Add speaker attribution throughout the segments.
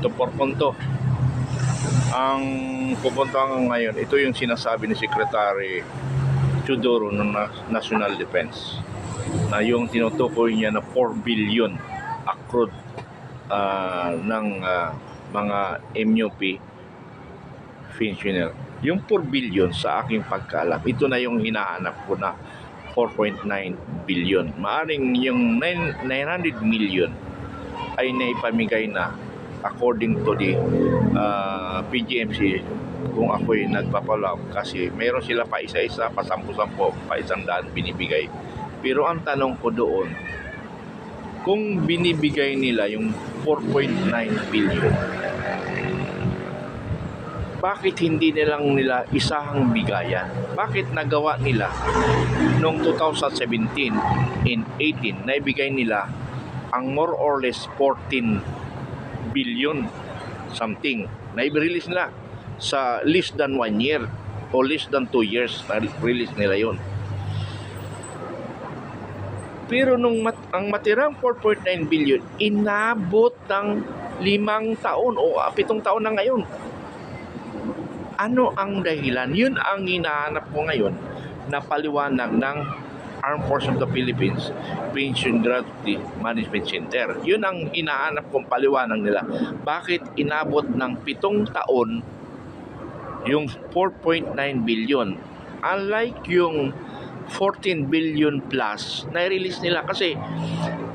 Speaker 1: por punto. Ang pupuntahan ngayon, ito yung sinasabi ni Secretary Chudoro ng Na- National Defense na yung tinutukoy niya na 4 billion accrued ah, ng ah, mga MUP pensioner. Yung 4 billion sa aking pagkaalam, ito na yung hinahanap ko na 4.9 billion. Maaring yung 9 900 million ay naipamigay na according to the uh, PGMC kung ako'y nagpapalaw kasi meron sila pa isa-isa, pa sampu-sampu, pa isang daan binibigay. Pero ang tanong ko doon, kung binibigay nila yung 4.9 billion, bakit hindi nilang nila isahang bigayan? Bakit nagawa nila noong 2017 and 18 na ibigay nila ang more or less 14 billion something na i-release nila sa less than one year o less than two years na release nila yon. Pero nung mat- ang matirang 4.9 billion, inabot ng limang taon o ah, pitong taon na ngayon. Ano ang dahilan? Yun ang hinahanap ko ngayon na paliwanag ng Armed Forces of the Philippines Pension Gratuity Management Center. Yun ang hinahanap kong paliwanag nila. Bakit inabot ng pitong taon yung 4.9 billion? Unlike yung 14 billion plus na release nila kasi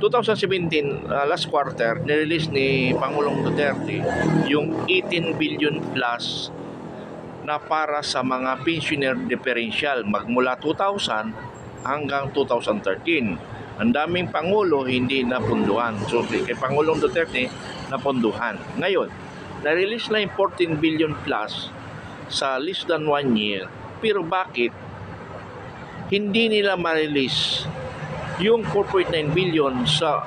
Speaker 1: 2017 uh, last quarter nirelease ni Pangulong Duterte yung 18 billion plus na para sa mga pensioner differential magmula 2000 hanggang 2013. Ang daming pangulo hindi napunduhan. So kay Pangulong Duterte napunduhan. Ngayon, na-release na yung 14 billion plus sa less than one year. Pero bakit hindi nila ma-release yung 4.9 billion sa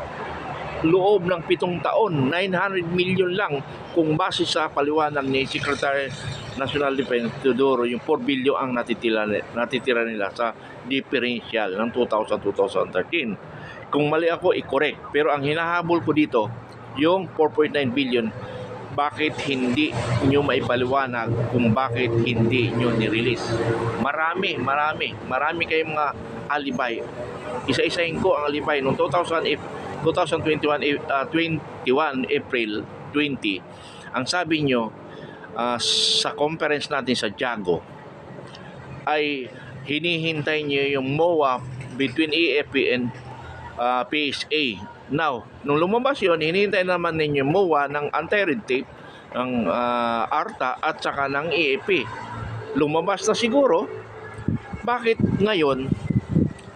Speaker 1: loob ng pitong taon, 900 million lang kung base sa paliwanag ni Secretary National Defense Teodoro, yung 4 billion ang natitira, natitira nila sa differential ng 2000-2013. Kung mali ako, i-correct. Pero ang hinahabol ko dito, yung 4.9 billion, bakit hindi nyo maipaliwanag kung bakit hindi nyo ni-release? Marami, marami, marami kayong mga alibay. Isa-isahin ko ang alibay noong 2000, if 2021 eh, ah, 21 April 20 ang sabi nyo ah, sa conference natin sa Jago ay hinihintay nyo yung MOA between AFP and ah, PSA now nung lumabas yun hinihintay naman ninyo MOA ng anti-red tape ng ah, ARTA at saka ng AFP lumabas na siguro. Bakit ngayon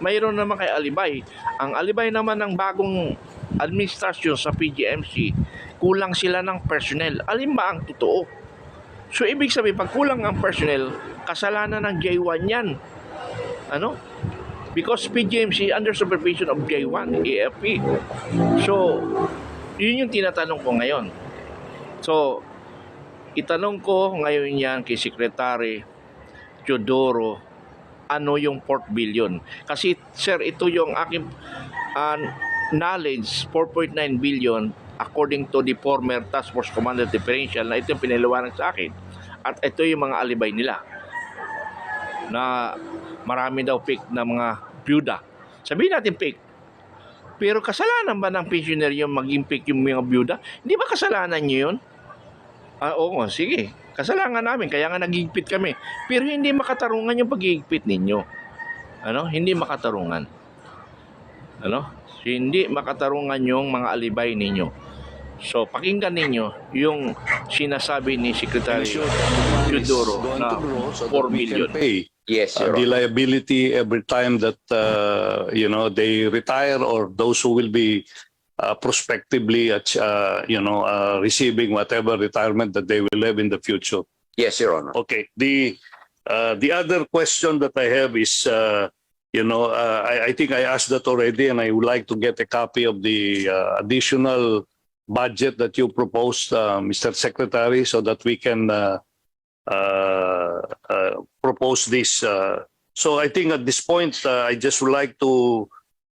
Speaker 1: mayroon naman kay Alibay. Ang Alibay naman ng bagong administrasyon sa PGMC, kulang sila ng personnel. Alin ba ang totoo? So, ibig sabihin, pag kulang ang personnel, kasalanan ng J1 yan. Ano? Because PGMC under supervision of J1, AFP. So, yun yung tinatanong ko ngayon. So, itanong ko ngayon yan kay Secretary Teodoro ano yung 4 billion. Kasi sir, ito yung aking uh, knowledge, 4.9 billion according to the former Task Force Commander Differential na ito yung pinaliwanag sa akin. At ito yung mga alibay nila na marami daw fake na mga byuda. Sabihin natin fake. Pero kasalanan ba ng pensioner yung maging fake yung mga byuda? Hindi ba kasalanan nyo yun? Ah, oo, sige. Kasalanan namin, kaya nga nagigpit kami. Pero hindi makatarungan yung pagigpit ninyo. Ano? Hindi makatarungan. Ano? Hindi makatarungan yung mga alibay ninyo. So, pakinggan ninyo yung sinasabi ni Secretary Teodoro na
Speaker 2: to grow so
Speaker 1: 4
Speaker 2: that we
Speaker 1: billion.
Speaker 2: can pay
Speaker 3: Yes,
Speaker 2: uh, the liability every time that uh, you know they retire or those who will be uh, prospectively at uh, you know uh, receiving whatever retirement that they will have in the future.
Speaker 3: Yes, Your Honor.
Speaker 2: Okay. The uh, the other question that I have is, uh, you know, uh, I, I think I asked that already, and I would like to get a copy of the uh, additional budget that you proposed, uh, Mr. Secretary, so that we can uh, uh, uh, propose this. Uh, so I think at this point, uh, I just would like to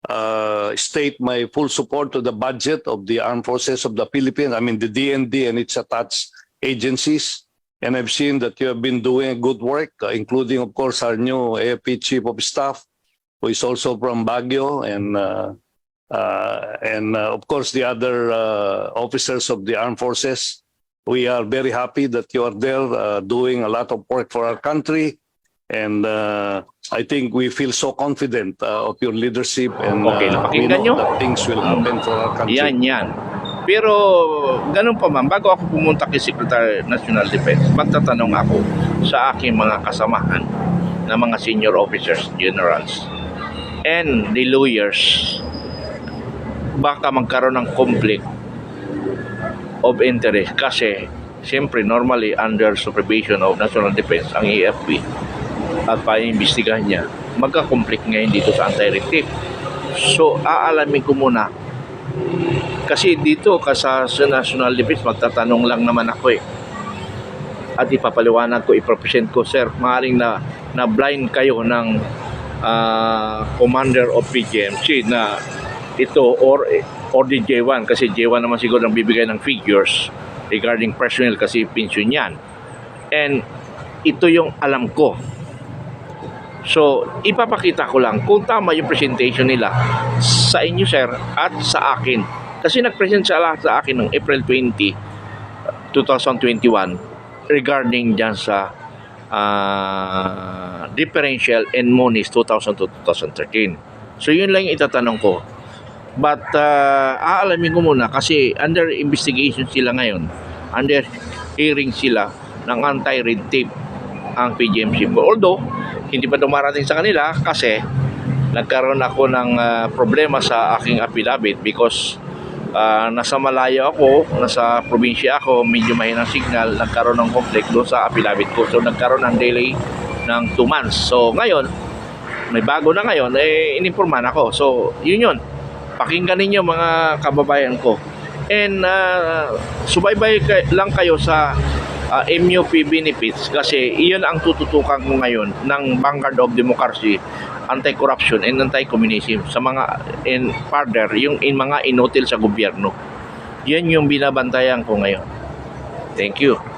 Speaker 2: uh, state my full support to the budget of the Armed Forces of the Philippines, I mean the DND and its attached agencies. And I've seen that you have been doing good work, uh, including, of course, our new AFP Chief of Staff, who is also from Baguio, and uh, uh, and uh, of course the other uh, officers of the armed forces. We are very happy that you are there uh, doing a lot of work for our country, and uh, I think we feel so confident uh, of your leadership, and
Speaker 1: Okay,
Speaker 2: uh, we know
Speaker 1: nyo?
Speaker 2: that things will happen for our country.
Speaker 1: Yan, yan. Pero ganun pa man, bago ako pumunta kay Secretary National Defense, magtatanong ako sa aking mga kasamahan na mga senior officers, generals, and the lawyers, baka magkaroon ng conflict of interest kasi siyempre normally under supervision of National Defense ang AFP at paimbestigahan niya magka-conflict ngayon dito sa anti-rape So, aalamin ko muna kasi dito sa, National Defense, magtatanong lang naman ako eh. At ipapaliwanag ko, ipresent ko, sir, maaaring na, na blind kayo ng ah, commander of PGMC na ito or or the J1 kasi J1 naman siguro ang bibigay ng figures regarding personnel kasi pension yan. And ito yung alam ko. So, ipapakita ko lang kung tama yung presentation nila sa inyo, sir, at sa akin. Kasi nag-present sila sa akin noong April 20, 2021 regarding dyan sa ah, differential and monies 2000 to 2013. So, yun lang yung itatanong ko. But, ah, aalamin ko muna kasi under investigation sila ngayon. Under hearing sila ng anti-red tape ang PGMC. Although, hindi pa dumarating sa kanila kasi nagkaroon ako ng ah, problema sa aking affidavit because ah, nasa malayo ako, nasa probinsya ako, medyo mahinang signal, nagkaroon ng conflict doon sa affidavit ko. So nagkaroon ng delay ng 2 months. So ngayon, may bago na ngayon, eh, ininforman ako. So yun yun. Pakinggan ninyo mga kababayan ko. And ah, subaybay lang kayo sa uh, MUP benefits kasi iyon ang tututukan ko ngayon ng Vanguard of Democracy, anti-corruption and anti-communism sa mga in further yung in mga inutil sa gobyerno. Yan yung binabantayan ko ngayon. Thank you.